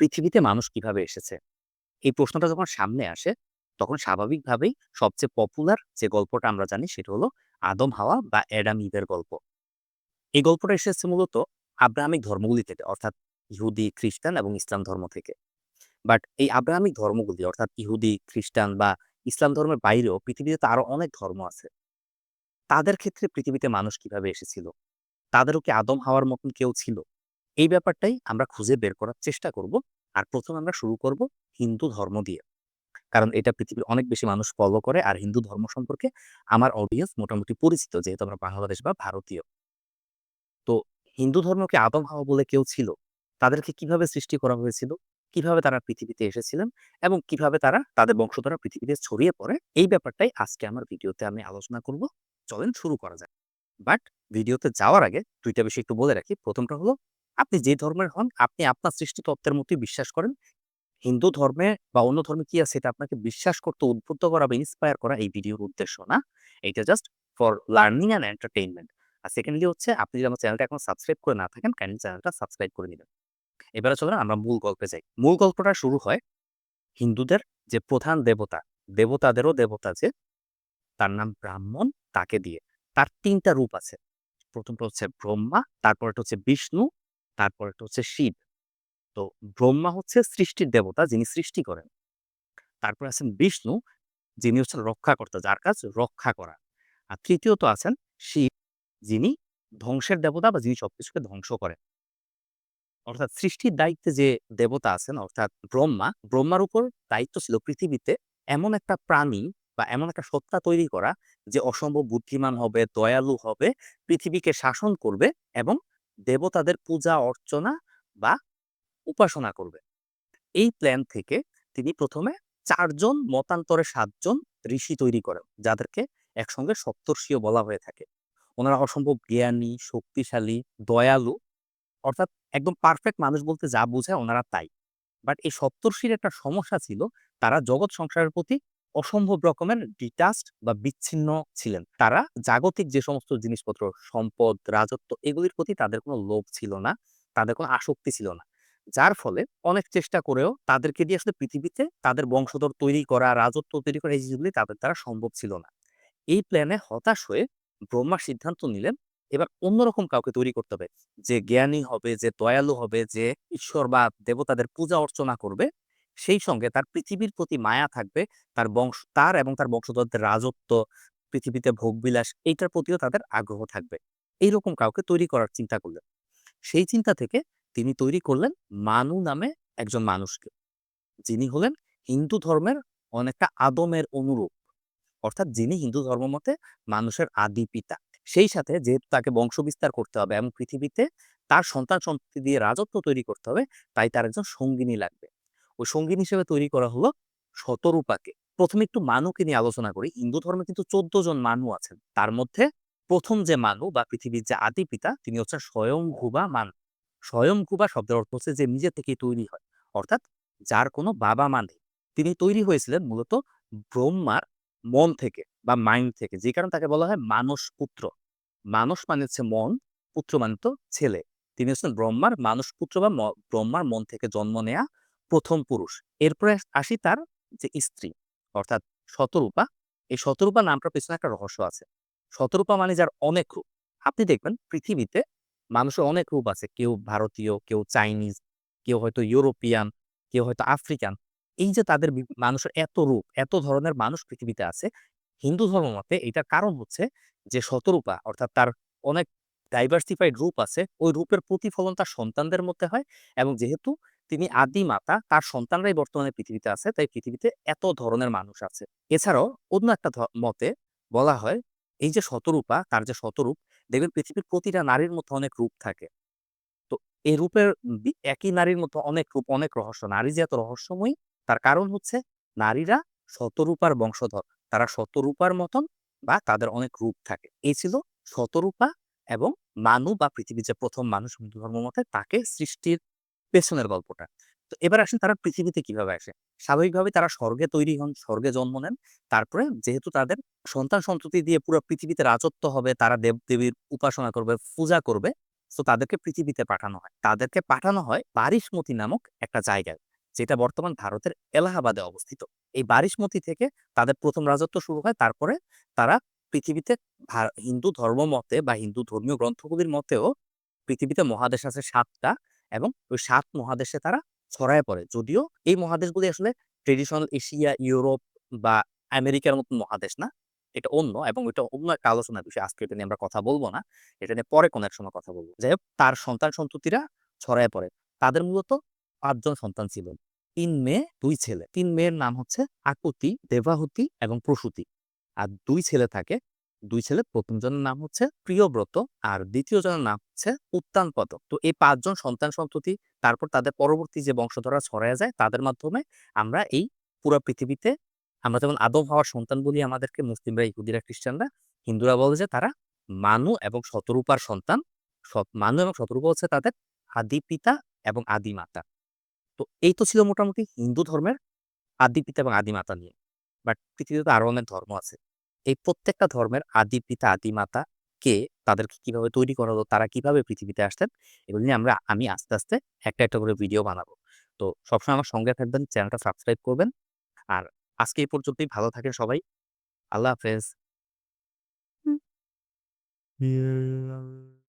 পৃথিবীতে মানুষ কীভাবে এসেছে? এই প্রশ্নটা যখন সামনে আসে, তখন স্বাভাবিকভাবেই সবচেয়ে পপুলার যে গল্পটা আমরা জানি সেটা হলো আদম হাওয়া বা অ্যাডাম ইভের গল্প। এই গল্পটা এসেছে মূলত আব্রাহামিক ধর্মগুলি থেকে অর্থাৎ ইহুদি, খ্রিস্টান এবং ইসলাম ধর্ম থেকে। বাট এই আব্রাহামিক ধর্মগুলি অর্থাৎ ইহুদি, খ্রিস্টান বা ইসলাম ধর্মের বাইরেও পৃথিবীতে তো আরও অনেক ধর্ম আছে। তাদের ক্ষেত্রে পৃথিবীতে মানুষ কীভাবে এসেছিল? তাদেরও কি আদম হাওয়ার মতন কেউ ছিল? এই ব্যাপারটাই আমরা খুঁজে বের করার চেষ্টা করব। আর ১ম আমরা শুরু করব হিন্দু ধর্ম দিয়ে। কারণ এটা পৃথিবীর অনেক বেশি মানুষ ফলো করে আর হিন্দু ধর্ম সম্পর্কে আমার অডিয়েন্স মোটামুটি পরিচিত, যেহেতু আমরা বাংলাদেশ বা ভারতীয়। তো হিন্দু ধর্মকে আদম হাওয়া বলে কেউ ছিল? তাদেরকে কীভাবে সৃষ্টি করা হয়েছিল? কীভাবে তারা পৃথিবীতে এসেছিলেন? এবং কীভাবে তারা তাদের বংশধররা পৃথিবীতে ছড়িয়ে পড়ে? এই ব্যাপারটাই আজকে আমার ভিডিওতে আমি আলোচনা করব। চলেন শুরু করা যাক। বাট ভিডিওতে যাওয়ার আগে ২ টা বিষয় একটু বলে রাখি। প্রথমটা হলো আপনি যে ধর্মের হন, আপনি আপনার সৃষ্টি তত্ত্বের মতোই বিশ্বাস করেন। হিন্দু ধর্মে বা অন্য ধর্মে কি আছে এটা আপনাকে বিশ্বাস করতে উদ্বুদ্ধ করা বা ইন্সপায়ার করা এই ভিডিওর উদ্দেশ্য না। এটা just for learning and entertainment. R secondly হচ্ছে আপনি যদি আমার চ্যানেলটা এখনও সাবস্ক্রাইব করে না থাকেন কাইন্ডলি চ্যানেলটা সাবস্ক্রাইব করে নিবেন। এবারে চলেন আমরা মূল গল্পে যাই। মূল গল্পটা শুরু হয় হিন্দুদের যে প্রধান দেবতা, দেবতাদেরও দেবতা যে তার নাম ব্রাহ্মণ তাকে দিয়ে। তার তিনটা রূপ আছে। প্রথমটা হচ্ছে ব্রহ্মা, তারপরেরটা হচ্ছে বিষ্ণু, তারপরেরটা হচ্ছে শিব। তো ব্রহ্মা হচ্ছে সৃষ্টির দেবতা যিনি সৃষ্টি করেন। তারপরে আছেন বিষ্ণু যিনি হচ্ছেন রক্ষাকর্তা যার কাজ রক্ষা করা। আর তৃতীয়ত আছেন শিব যিনি ধ্বংসের দেবতা বা যিনি সবকিছুকে ধ্বংস করেন। অর্থাৎ সৃষ্টির দায়িত্বে যে দেবতা আছেন অর্থাৎ ব্রহ্মা, ব্রহ্মার উপর দায়িত্ব ছিল পৃথিবীতে এমন একটা প্রাণী বা এমন একটা সত্তা তৈরি করা যে অসম্ভব বুদ্ধিমান হবে, দয়ালু হবে, পৃথিবীকে শাসন করবে এবং দেবতাদের পূজা অর্চনা বা উপাসনা করবে। এই প্ল্যান থেকে তিনি ১ম এ ৪ জন মতান্তরে ৭ জন ঋষি তৈরি করেন, যাদেরকে একসঙ্গে সপ্তর্ষিও বলা হয়ে থাকে। ওনারা অসম্ভব জ্ঞানী, শক্তিশালী, দয়ালু অর্থাৎ একদম পারফেক্ট মানুষ বলতে যা বোঝায় ওনারা তাই। বাট এই সপ্তর্ষির একটা সমস্যা ছিল, তারা জগৎ সংসারের প্রতি অসম্ভব রকমের ডিটাচড বা বিচ্ছিন্ন ছিলেন। তারা জাগতিক যে সমস্ত জিনিসপত্র, সম্পদ, রাজত্ব এগুলির প্রতি তাদের কোনো লোভ ছিল না, তাদের কোনো আসক্তি ছিল না। যার ফলে অনেক চেষ্টা করেও তাদেরকে দিয়ে আসলে পৃথিবীতে তাদের বংশধর তৈরি করা, রাজত্ব তৈরি করা এই জিনিসগুলি তাদের দ্বারা সম্ভব ছিল না। এই প্ল্যানে হতাশ হয়ে ব্রহ্মা সিদ্ধান্ত নিলেন এবার অন্যরকম কাউকে তৈরি করতে হবে। যে জ্ঞানী হবে, যে দয়ালু হবে, যে ঈশ্বর বা দেবতাদের পূজা অর্চনা করবে, সেই সঙ্গে তার পৃথিবীর প্রতি মায়া থাকবে, তার বংশ তার এবং তার বংশধরদের রাজত্ব, পৃথিবীতে ভোগবিলাস এইটার প্রতিও তাদের আগ্রহ থাকবে। এইরকম কাউকে তৈরি করার চিন্তা করলেন। সেই চিন্তা থেকে তিনি তৈরি করলেন মানু নামে একজন মানুষকে। যিনি হলেন হিন্দু ধর্মের অনেকটা আদমের অনুরূপ। অর্থাৎ যিনি হিন্দু ধর্ম মতে মানুষের আদি পিতা। সেই সাথে যেহেতু তাকে বংশবিস্তার করতে হবে এবং পৃথিবীতে তার সন্তান-সন্ততি দিয়ে রাজত্ব তৈরি করতে হবে, তাই তার একজন সঙ্গিনী লাগবে। ওই সঙ্গিনী হিসেবে তৈরি করা হলো শতরূপাকে। ১ম এ একটু মানুকে নিয়ে আলোচনা করি। হিন্দু ধর্মে কিন্তু ১৪ জন মানু আছেন। তার মধ্যে ১ম যে মানু বা পৃথিবীর যে আদি পিতা তিনি হচ্ছেন স্বয়ংভুবা মানু। স্বয়ংভুবা শব্দের অর্থ হচ্ছে যে নিজে থেকেই তৈরি হয়। অর্থাৎ যার কোনো বাবা-মা নেই। তিনি তৈরি হয়েছিলেন মূলত ব্রহ্মার মন থেকে বা মাইন্ড থেকে। যে কারণে তাকে বলা হয় মানস পুত্র। মানস মানে হচ্ছে মন, পুত্র মানে তো ছেলে। তিনি হচ্ছেন ব্রহ্মার মানস পুত্র বা ম ব্রহ্মার মন থেকে জন্ম নেয়া ১ম পুরুষ। এরপরে আসি তার যে স্ত্রী অর্থাৎ শতরূপা। এই শতরূপা নামটার পেছনে একটা রহস্য আছে। শতরূপা মানে যার অনেক রূপ। আপনি দেখবেন পৃথিবীতে মানুষের অনেক রূপ আছে। কেউ ভারতীয়, কেউ চাইনিজ, কেউ হয়তো ইউরোপিয়ান, কেউ হয়তো আফ্রিকান। এই যে তাদের মানুষের এত রূপ, এত ধরনের মানুষ পৃথিবীতে আছে, হিন্দু ধর্ম মতে এটার কারণ হচ্ছে যে শতরূপা অর্থাৎ তার অনেক ডাইভার্সিফাইড রূপ আছে। ওই রূপের প্রতিফলন তার সন্তানদের মধ্যে হয় এবং যেহেতু তিনি আদি মাতা, তার সন্তানরাই বর্তমানে পৃথিবীতে আছে, তাই পৃথিবীতে এত ধরনের মানুষ আছে। এছাড়াও অন্য একটা মতে বলা হয় এই যে শতরূপা, তার যে শতরূপ দেখবেন পৃথিবীর প্রতিটা নারীর মধ্যে অনেক রূপ থাকে। তো এই রূপের একই নারীর মধ্যে অনেক রূপ, অনেক রহস্য। নারী যে এত রহস্যময়ী তার কারণ হচ্ছে নারীরা শতরূপার বংশধর। তারা শতরূপার মতন বা তাদের অনেক রূপ থাকে। এই ছিল শতরূপা এবং মানু বা পৃথিবীর যে প্রথম মানুষ হিন্দু ধর্ম মতে তাকে সৃষ্টির পেছনের গল্পটা। তো এবার আসেন তারা পৃথিবীতে কীভাবে আসে? স্বাভাবিকভাবেই তারা স্বর্গে তৈরি হন, স্বর্গে জন্ম নেন। তারপরে যেহেতু তাদের সন্তান-সন্ততি দিয়ে পুরা পৃথিবীতে রাজত্ব হবে, তারা দেব-দেবীর উপাসনা করবে, পূজা করবে। সো তাদেরকে পৃথিবীতে পাঠানো হয় তাদেরকে পাঠানো হয় বারিশমতি নামক একটা জায়গায় যেটা বর্তমান ভারতের এলাহাবাদে অবস্থিত এই বারিশমতি থেকে তাদের প্রথম রাজত্ব শুরু হয় তারপরে তারা পৃথিবীতে হিন্দু ধর্ম মতে বা হিন্দু ধর্মীয় গ্রন্থগুলির মতেও পৃথিবীতে মহাদেশ আছে সাতটা এবং ওই সাত মহাদেশে তারা ছড়ায় পড়ে। যদিও এই মহাদেশগুলি আসলে ট্রেডিশনাল এশিয়া ইউরোপ বা আমেরিকার মতো মহাদেশ না, এটা অন্য এবং এটা অন্য একটা আলোচনার বিষয়। আজকে এটা নিয়ে আমরা কথা বলব না, এটা নিয়ে পরে কোনো এক সময় কথা বলব। যাই হোক, তার সন্তান সন্ততিরা ছড়ায় পড়ে। তাদের মূলত পাঁচজন সন্তান ছিল। তিন মেয়ে, দুই ছেলে। তিন মেয়ের নাম হচ্ছে আকুতি, দেবাহুতি এবং প্রসূতি। আর দুই ছেলে থাকে দুই ছেলে প্রথম জনের নাম হচ্ছে প্রিয়ব্রত আর দ্বিতীয় জনের নাম হচ্ছে উত্তানপদ তো এই পাঁচজন সন্তান সন্ততি তারপর তাদের পরবর্তী যে বংশধরা ছড়ায় যায় তাদের মাধ্যমে আমরা এই পুরো পৃথিবীতে আমরা যেমন আদম, হওয়ার সন্তান বলি আমাদেরকে, মুসলিমরা, ইহুদিরা, খ্রিস্টানরা, হিন্দুরা বলে যে তারা মানু এবং শতরূপার সন্তান। মানু এবং শতরূপা হচ্ছে তাদের আদি পিতা এবং আদি মাতা। তো এই তো ছিল মোটামুটি হিন্দু ধর্মের আদি পিতা এবং আদি মাতা নিয়ে। বাট পৃথিবীতে তো আরও অনেক ধর্ম আছে। এই প্রত্যেকটা ধর্মের আদি পিতা আদি মাতা কে তাদেরকে কীভাবে তৈরি করা হলো তারা কীভাবে পৃথিবীতে আসতেন এগুলো নিয়ে আমরা আমি আস্তে আস্তে একটা একটা করে ভিডিও বানাবো। তো সবসময় আমার সঙ্গে থাকবেন চ্যানেলটা সাবস্ক্রাইব করবেন। আর আজকে এই পর্যন্তই ভালো থাকেন সবাই। আল্লাহ হাফেজ। Yeah.